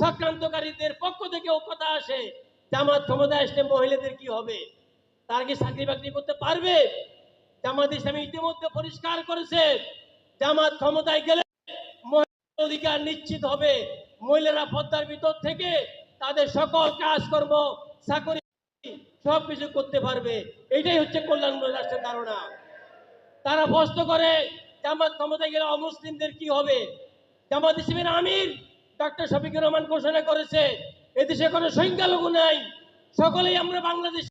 চক্রান্তকারীদের পক্ষ থেকেও কথা আসে। জামাত ক্ষমতায় আসলে মহিলাদের কি হবে? তারা কি চাকরি বাকরি করতে পারবে? জামাত ইসলামী ইতিমধ্যে পরিষ্কার করেছে, জামাত ক্ষমতায় গেলে মহিলাদের অধিকার নিশ্চিত হবে। মহিলারা পদ্মার ভিতর থেকে তাদের সকল কাজকর্ম, চাকরি সব কিছু করতে পারবে। এটাই হচ্ছে কল্যাণমূলক রাষ্ট্রের ধারণা। তারা প্রশ্ন করে, জামাত ক্ষমতায় গেলে অমুসলিমদের কি হবে? জামাত ইসলামের আমির ডক্টর শফিকুর রহমান ঘোষণা করেছে, এদেশে কোনো সংখ্যালঘু নাই। সকলেই আমরা বাংলাদেশ,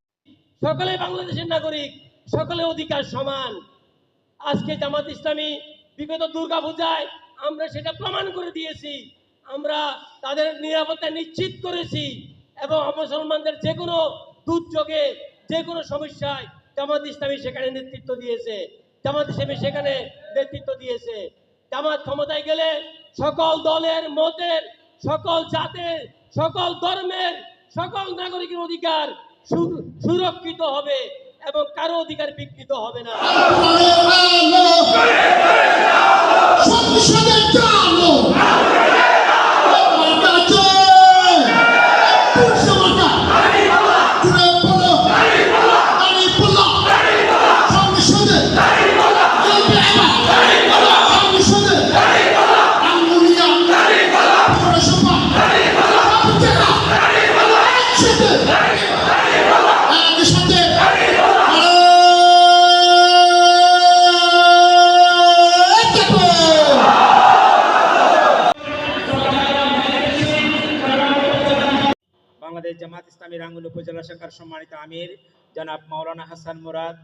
সকলেই বাংলাদেশের নাগরিক সকলে অধিকার সমান। আজকে জামাত ইসলামী বিগত দুর্গা পূজায় আমরা সেটা প্রমাণ করে দিয়েছি। আমরা তাদের নিরাপত্তা নিশ্চিত করেছি এবং মুসলমানদের যে কোনো দুর্যোগে যে কোনো সমস্যায় জামাত ইসলামী সেখানে নেতৃত্ব দিয়েছে। জামাত ইসলামী সেখানে নেতৃত্ব দিয়েছে। জামাত ক্ষমতায় গেলে সকল দলের মতের সকল জাতের সকল ধর্মের সকল নাগরিকের অধিকার সুরক্ষিত হবে এবং কারও অধিকার বিকৃত হবে না। বাংলাদেশ জামাত ইসলামী রাঙ্গুল উপজেলা শাখার সম্মানিত আমির জনাব মাওলানা হাসান মুরাদ